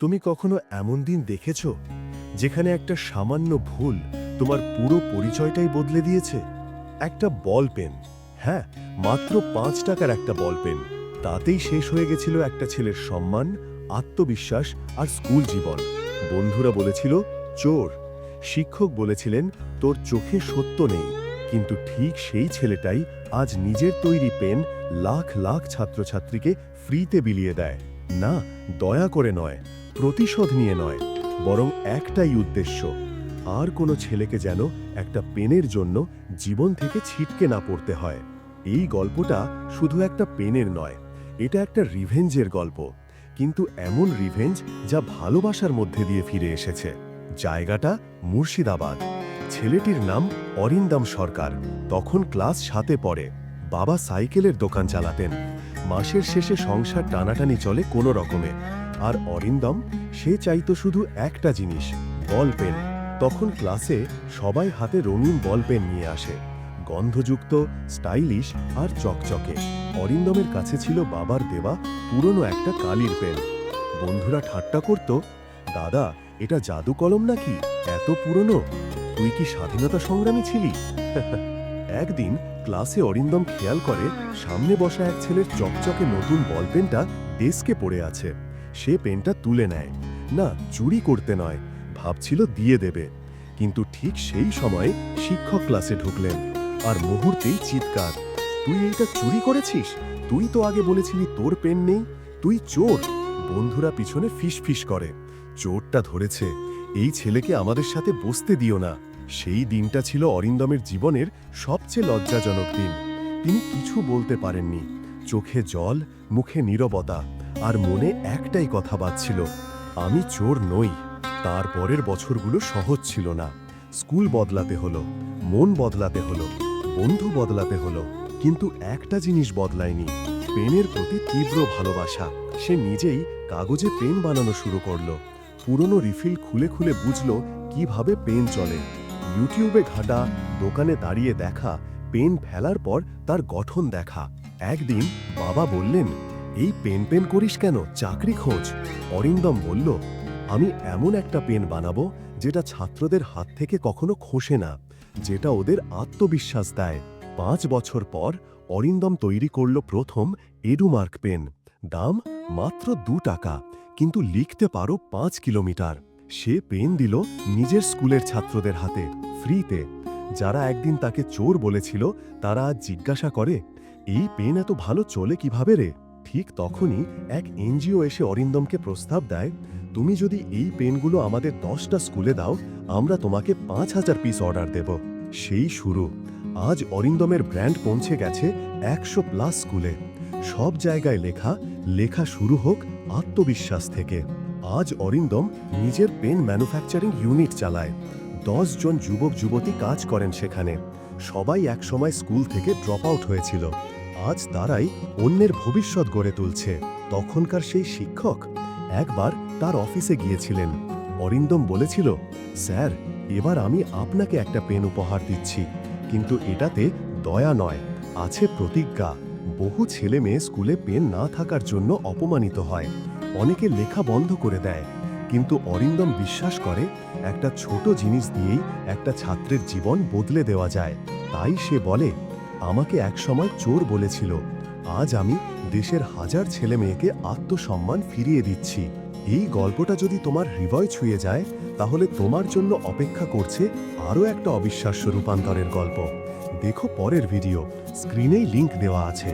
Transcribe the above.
তুমি কখনো এমন দিন দেখেছ যেখানে একটা সামান্য ভুল তোমার পুরো পরিচয়টাই বদলে দিয়েছে? একটা বল পেন। হ্যাঁ মাত্র পাঁচ টাকার একটা বল পেন। তাতেই শেষ হয়ে গেছিল একটা ছেলের সম্মান, আত্মবিশ্বাস আর স্কুল জীবন। বন্ধুরা বলেছিল, চোর। শিক্ষক বলেছিলেন, তোর চোখে সত্য নেই। কিন্তু ঠিক সেই ছেলেটাই আজ নিজের তৈরি পেন লাখ লাখ ছাত্রছাত্রীকে ফ্রিতে বিলিয়ে দেয়। না, দয়া করে নয়, প্রতিশোধ নিয়ে নয়, বরং একটাই উদ্দেশ্য, আর কোনো ছেলেকে যেন একটা পেনের জন্য জীবন থেকে ছিটকে না পড়তে হয়। এই গল্পটা শুধু একটা পেনের নয়, এটা একটা রিভেঞ্জের গল্প, কিন্তু এমন রিভেঞ্জ যা ভালোবাসার মধ্যে দিয়ে ফিরে এসেছে। জায়গাটা মুর্শিদাবাদ। ছেলেটির নাম অরিন্দম সরকার, তখন ক্লাস সাতে পড়ে, বাবা সাইকেলের দোকান চালাতেন। মাসের শেষে সংসার টানাটানি চলে কোনো রকমে। আর অরিন্দম, সে চাইতো শুধু একটা জিনিস, বল পেন। তখন ক্লাসে সবাই হাতে রঙিন বল পেন নিয়ে আসে। গন্ধযুক্ত, স্টাইলিশ আর চকচকে। অরিন্দমের কাছে ছিল বাবার দেওয়া পুরনো একটা কালির পেন। বন্ধুরা ঠাট্টা করত, দাদা, এটা জাদু কলম নাকি? এত পুরনো? তুই কি স্বাধীনতা সংগ্রামী ছিলি? একদিন ক্লাসে অরিন্দম খেয়াল করে, সামনে বসা এক ছেলের চকচকে নতুন বল পেনটা ডেস্কে পড়ে আছে। সে পেনটা তুলে নেয়। না, চুরি করতে নয়, ভাবছিল দিয়ে দেবে। কিন্তু ঠিক সেই সময় শিক্ষক ক্লাসে ঢুকলেন আর মুহূর্তেই চিৎকার, তুই এইটা চুরি করেছিস? তুই তো আগে বলেছিলি তোর পেন নেই, তুই চোর! বন্ধুরা পিছনে ফিস ফিস করে, চোরটা ধরেছে, এই ছেলেকে আমাদের সাথে বসতে দিও না। সেই দিনটা ছিল অরিন্দমের জীবনের সবচেয়ে লজ্জাজনক দিন। তিনি কিছু বলতে পারেননি। চোখে জল, মুখে নীরবতা, আর মনে একটাই কথা বাজছিল, আমি চোর নই। তার পরের বছরগুলো সহজ ছিল না। স্কুল বদলাতে হলো, মন বদলাতে হলো, বন্ধু বদলাতে হলো। কিন্তু একটা জিনিস বদলায়নি, পেনের প্রতি তীব্র ভালোবাসা। সে নিজেই কাগজে পেন বানানো শুরু করল। পুরনো রিফিল খুলে খুলে বুঝলো কীভাবে পেন চলে। ইউটিউবে ঘাটা, দোকানে দাঁড়িয়ে দেখা, পেন ফেলার পর তার গঠন দেখা। একদিন বাবা বললেন, এই পেন পেন করিস কেন? চাকরি খোঁজ। অরিন্দম বলল, আমি এমন একটা পেন বানাবো যেটা ছাত্রদের হাত থেকে কখনো খসে না, যেটা ওদের আত্মবিশ্বাস দেয়। পাঁচ বছর পর অরিন্দম তৈরি করল প্রথম এডুমার্ক পেন। দাম মাত্র দু টাকা, কিন্তু লিখতে পারো পাঁচ কিলোমিটার। সে পেন দিল নিজের স্কুলের ছাত্রদের হাতে, ফ্রিতে। যারা একদিন তাকে চোর বলেছিল, তারা আজ জিজ্ঞাসা করে, এই পেন এত ভালো চলে কীভাবে রে? ঠিক তখনই এক এনজিও এসে অরিন্দমকে প্রস্তাব দেয়, তুমি যদি এই পেনগুলো আমাদের দশটা স্কুলে দাও, আমরা তোমাকে পাঁচ হাজার পিস অর্ডার দেব। সেই শুরু। আজ অরিন্দমের ব্র্যান্ড পৌঁছে গেছে একশো প্লাস স্কুলে। সব জায়গায় লেখা লেখা শুরু হোক আত্মবিশ্বাস থেকে। আজ অরিন্দম নিজের পেন ম্যানুফ্যাকচারিং ইউনিট চালায়। দশ জন যুবক, যুবতী কাজ করেন সেখানে। সবাই একসময় স্কুল থেকে ড্রপ আউট হয়েছিল। আজ তারাই অন্যের ভবিষ্যৎ গড়ে তুলছে। তখনকার সেই শিক্ষক একবার তার অফিসে গিয়েছিলেন। অরিন্দম বলেছিল, স্যার, এবার আমি আপনাকে একটা পেন উপহার দিচ্ছি। কিন্তু এটাতে দয়া নয়, আছে প্রতিজ্ঞা। বহু ছেলে মেয়ে স্কুলে পেন না থাকার জন্য অপমানিত হয়। অনেকে লেখা বন্ধ করে দেয়। কিন্তু অরিন্দম বিশ্বাস করে, একটা ছোট জিনিস দিয়েই একটা ছাত্রের জীবন বদলে দেওয়া যায়। তাই সে বলে, আমাকে একসময় চোর বলেছিল, আজ আমি দেশের হাজার ছেলে মেয়েকে আত্মসম্মান ফিরিয়ে দিচ্ছি। এই গল্পটা যদি তোমার হৃদয় ছুঁয়ে যায়, তাহলে তোমার জন্য অপেক্ষা করছে আরও একটা অবিশ্বাস্য রূপান্তরের গল্প। দেখো পরের ভিডিও, স্ক্রিনেই লিংক দেওয়া আছে।